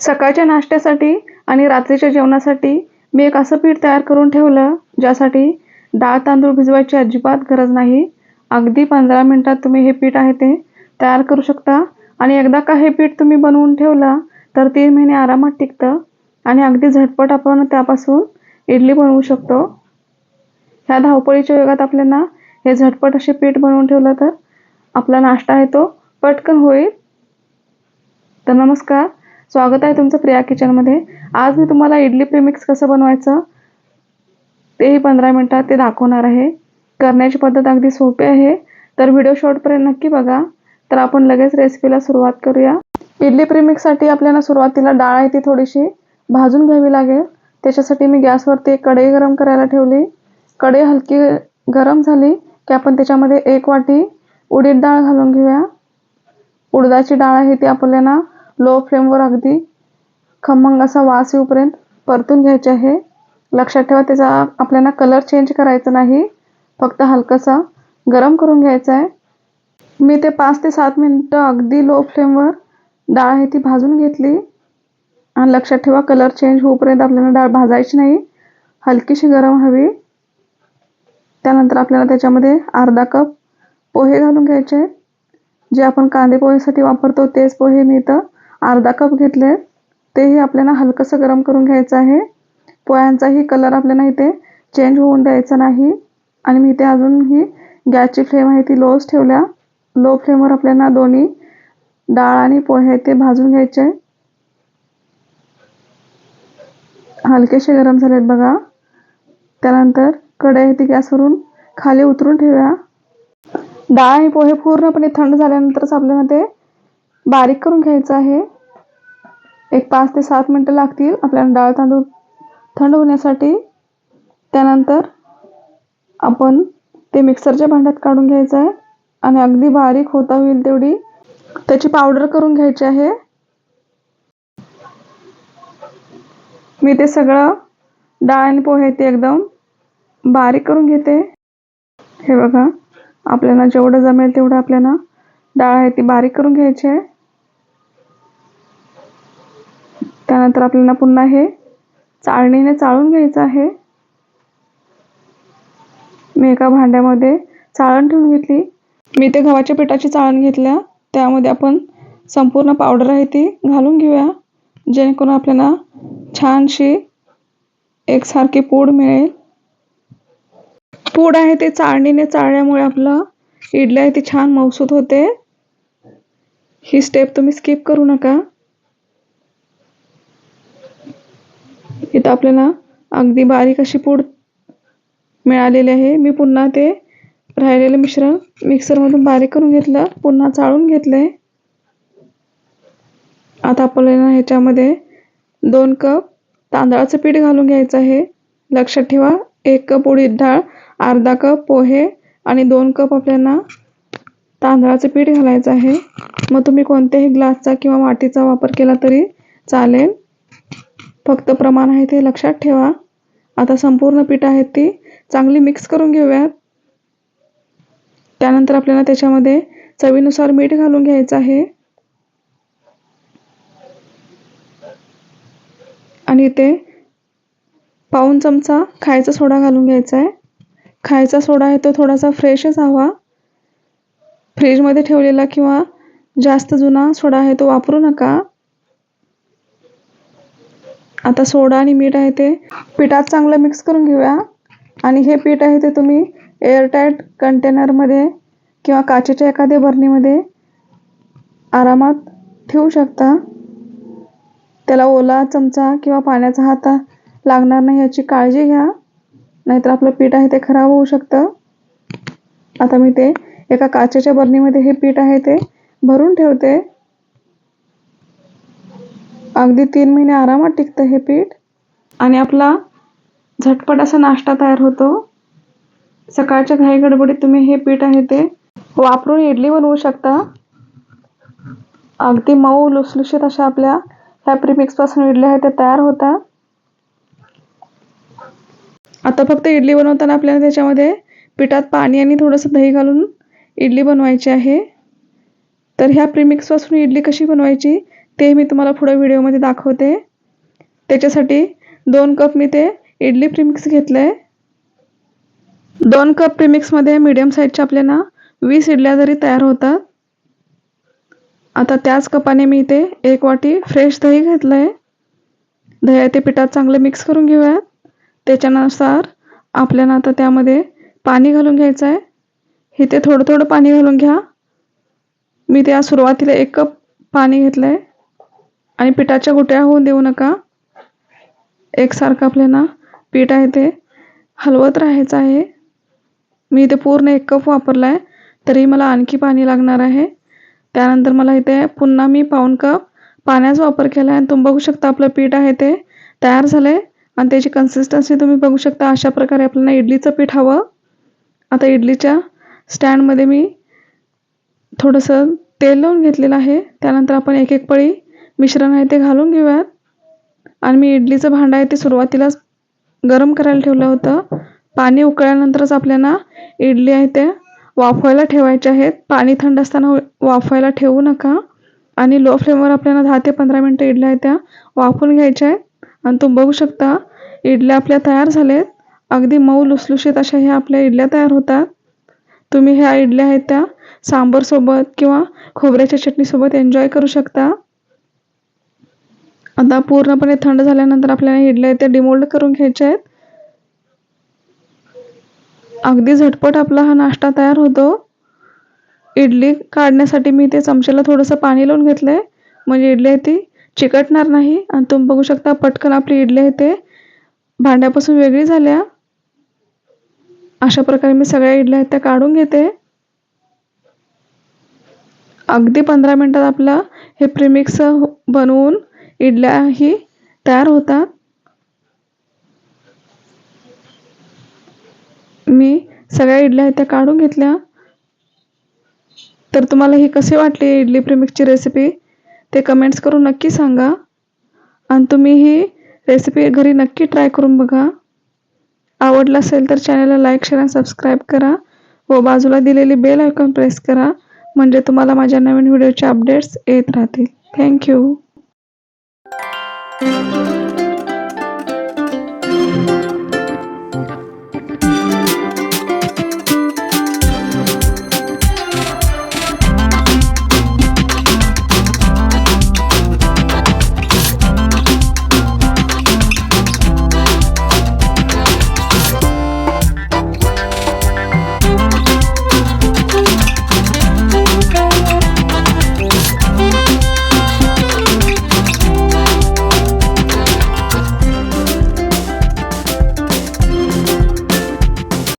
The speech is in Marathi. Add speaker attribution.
Speaker 1: सकाळच्या नाश्त्यासाठी आणि रात्रीच्या जेवणासाठी मी एक असं पीठ तयार करून ठेवलं ज्यासाठी डाळ तांदूळ भिजवायची अजिबात गरज नाही. अगदी पंधरा मिनटात तुम्ही हे पीठ आहे ते तयार करू शकता. आणि एकदा का हे पीठ तुम्ही बनवून ठेवलं तर तीन महिने आरामात टिकतं आणि अगदी झटपट आपण त्यापासून इडली बनवू शकतो. ह्या धावपळीच्या युगात आपल्याला हे झटपट असे पीठ बनवून ठेवलं तर आपला नाश्ता आहे तो पटकन होईल. तर नमस्कार. स्वागत आहे तुमचं प्रिया किचनमध्ये आज मी तुम्हाला इडली प्रीमिक्स कसं बनवायचं तेही पंधरा मिनटात ते दाखवणार आहे. करण्याची पद्धत अगदी सोपी आहे. तर व्हिडिओ शॉर्टपर्यंत नक्की बघा. तर आपण लगेच रेसिपीला सुरुवात करूया. इडली प्रीमिक्ससाठी आपल्याला सुरुवातीला डाळ आहे ती थोडीशी भाजून घ्यावी लागेल. त्याच्यासाठी मी गॅसवरती एक कढई गरम करायला ठेवली. कढई हलकी गरम झाली की आपण त्याच्यामध्ये एक वाटी उडीद डाळ घालून घेऊया. उडदाची डाळ आहे ती आपल्याला लो फ्लेमवर अगदी खमंग असा वास येऊपर्यंत परतून घ्यायचे आहे. लक्षात ठेवा त्याचा आपल्याला कलर चेंज करायचा नाही. फक्त हलकासा गरम करून घ्यायचा आहे. मी ते पाच ते सात मिनटं अगदी लो फ्लेमवर डाळ आहे ती भाजून घेतली. आणि लक्षात ठेवा कलर चेंज होऊपर्यंत आपल्याला डाळ भाजायची नाही. हलकीशी गरम हवी. त्यानंतर आपल्याला त्याच्यामध्ये अर्धा कप पोहे घालून घ्यायचे जे आपण कांदे पोहेसाठी वापरतो तेच पोहे मी इथं अर्धा कप घेतले. तेही आपल्याला हलकंसं गरम करून घ्यायचं आहे. पोह्यांचाही कलर आपल्याला इथे चेंज होऊन द्यायचा नाही. आणि मी इथे अजूनही गॅसची फ्लेम आहे ती लोच ठेवल्या. लो फ्लेमवर आपल्याला दोन्ही डाळ आणि पोहे ते भाजून घ्यायचे. हलकेसे गरम झालेत बघा. त्यानंतर कढई ती गॅसवरून खाली उतरून ठेवूया. डाळ आणि पोहे पूर्णपणे थंड झाल्यानंतरच आपल्याला ते बारीक करून घ्यायचं आहे. एक पाच ते सात मिनटं लागतील आपल्याला डाळ तांदूळ थंड होण्यासाठी. त्यानंतर आपण ते मिक्सरच्या भांड्यात काढून घ्यायचं आहे. आणि अगदी बारीक होता होईल तेवढी त्याची पावडर करून घ्यायची आहे. मी ते सगळं डाळ आणि पोहे ते एकदम बारीक करून घेते. हे बघा आपल्याला जेवढं जमेल तेवढं आपल्याला डाळ आहे ती बारीक करून घ्यायची आहे. त्यानंतर आपल्याला पुन्हा हे चाळणीने चाळून घ्यायचं आहे. मी एका भांड्यामध्ये चाळण ठेवून घेतली. मी ते गव्हाच्या पिठाची चाळण घेतल्या. त्यामध्ये आपण संपूर्ण पावडर आहे ती घालून घेऊया. जेणेकरून आपल्याला छानशी एकसारखी पूड मिळेल. पूड आहे ते चाळणीने चाळल्यामुळे आपलं इडली आहे ती छान मौसूद होते. ही स्टेप तुम्ही स्किप करू नका. इथं आपल्याला अगदी बारीक अशी पूड मिळालेली आहे. मी पुन्हा ते राहिलेलं मिश्रण मिक्सरमधून बारीक करून घेतलं. पुन्हा चाळून घेतले आता आपल्याला ह्याच्यामध्ये दोन कप तांदळाचं पीठ घालून घ्यायचं आहे. लक्षात ठेवा एक कप उडीद डाळ अर्धा कप पोहे आणि दोन कप आपल्याला तांदळाचं पीठ घालायचं आहे. मग तुम्ही कोणत्याही ग्लासचा किंवा वाटीचा वापर केला तरी चालेल. फक्त प्रमाण आहे ते लक्षात ठेवा. आता संपूर्ण पीठ आहे ती चांगली मिक्स करून घेऊयात. त्यानंतर आपल्याला त्याच्यामध्ये चवीनुसार मीठ घालून घ्यायचं आहे. आणि इथे पाऊन चमचा खायचा सोडा घालून घ्यायचा आहे. खायचा सोडा आहे तो थोडासा फ्रेशच हवा. फ्रीजमध्ये ठेवलेला किंवा जास्त जुना सोडा आहे तो वापरू नका. आता सोडा आणि मीठ आहे ते. पिठात चांगलं मिक्स करून घेऊया. आणि हे पीठ आहे ते तुम्ही एअरटाईट कंटेनरमध्ये किंवा काचेच्या एखाद्या बरणीमध्ये आरामात ठेवू शकता. त्याला ओला चमचा किंवा पाण्याचा हात लागणार नाही याची काळजी घ्या. नाहीतर आपलं पीठ आहे ते खराब होऊ शकतं. आता मी ते एका काचेच्या बरणीमध्ये हे पीठ आहे ते भरून ठेवते. अगदी तीन महिने आरामात टिकतं हे पीठ. आणि आपला झटपट असा नाश्ता तयार होतो. सकाळच्या घाई गडबडीत तुम्ही हे पीठ आहे ते वापरून इडली बनवू शकता. अगदी मऊ लुसलुशीत अशा आपल्या ह्या प्रीमिक्सपासून इडल्या आहेत त्या तयार होतात आता फक्त इडली बनवताना आपल्याला त्याच्यामध्ये पिठात पाणी आणि थोडंसं दही घालून इडली बनवायची आहे. तर ह्या प्रीमिक्सपासून इडली कशी बनवायची? ते मी तुम्हाला पुढे व्हिडिओमध्ये दाखवते. त्याच्यासाठी दोन कप मी ते इडली प्रीमिक्स घेतलं. आहे दोन कप प्रीमिक्समध्ये मीडियम साईजच्या आपल्याला वीस इडल्या जरी तयार होतात आता त्याच कपाने मी इथे एक वाटी फ्रेश दही घेतलं आहे दह्या ते पिठात चांगलं मिक्स करून घेऊयात. त्याच्यानुसार आपल्याला आता त्यामध्ये पाणी घालून घ्यायचं आहे इथे थोडं थोडं पाणी घालून घ्या. मी त्या सुरुवातीला एक कप पाणी घेतलं आहे आणि पिठाच्या गुट्या होऊन देऊ नका. एकसारखं आपल्याला पीठ आहे ते हलवत राहायचं आहे. मी इथे पूर्ण एक कप वापरला आहे तरी मला आणखी पाणी लागणार आहे. त्यानंतर मला इथे पुन्हा मी पाऊण कप पाण्याचा वापर केला आहे आणि तुम्ही बघू शकता आपलं पीठ आहे ते तयार झालं आहे आणि त्याची कन्सिस्टन्सी तुम्ही बघू शकता अशा प्रकारे आपल्याला इडलीचं पीठ हवं. आता इडलीच्या स्टँडमध्ये मी थोडंसं तेल लावून घेतलेलं आहे. त्यानंतर आपण एक एक पळी मिश्रण आहे ते घालून घेऊयात. आणि मी इडलीचं भांडं आहे ते सुरुवातीलाच गरम करायला ठेवलं होतं. पाणी उकळल्यानंतरच आपल्याला इडली आहे ते वाफवायला ठेवायचे आहेत. पाणी थंड असताना वाफवायला ठेवू नका. आणि लो फ्लेमवर आपल्याला दहा ते पंधरा मिनटं इडल्या आहेत त्या वाफून घ्यायच्या आहेत. आणि तुम्ही बघू शकता इडल्या आपल्या तयार झाल्यात अगदी मऊ लुसलुशीत अशा ह्या आपल्या इडल्या तयार होतात. तुम्ही ह्या इडल्या आहेत त्या सांबरसोबत किंवा खोबऱ्याच्या चटणीसोबत एन्जॉय करू शकता. आता पूर्णपणे थंड झाल्यानंतर आपल्याला इडल्या त्या डिमोल्ड करून घ्यायच्या आहेत. अगदी झटपट आपला हा नाश्ता तयार होतो. इडली काढण्यासाठी मी ते चमच्याला थोडंसं पाणी लावून घेतलं आहे म्हणजे इडली आहे ती चिकटणार नाही. आणि तुम्ही बघू शकता पटकन आपली इडली आहे ते भांड्यापासून वेगळी झाल्या. अशा प्रकारे मी सगळ्या इडल्या आहेत त्या काढून घेते. अगदी पंधरा मिनटात आपलं हे प्रिमिक्स बनवून इडल्याही तयार होतात. मी सगळ्या इडल्या आहेत त्या काढून घेतल्या. तर तुम्हाला ही कशी वाटली इडली प्रीमिक्सची रेसिपी ते कमेंट्स करून नक्की सांगा. आणि तुम्ही ही रेसिपी घरी नक्की ट्राय करून बघा. आवडलं असेल तर चॅनलला लाईक शेअर आणि सबस्क्राईब करा. व बाजूला दिलेली बेल आयकॉन प्रेस करा. म्हणजे तुम्हाला माझ्या नवीन व्हिडिओचे अपडेट्स येत राहतील. Thank you Música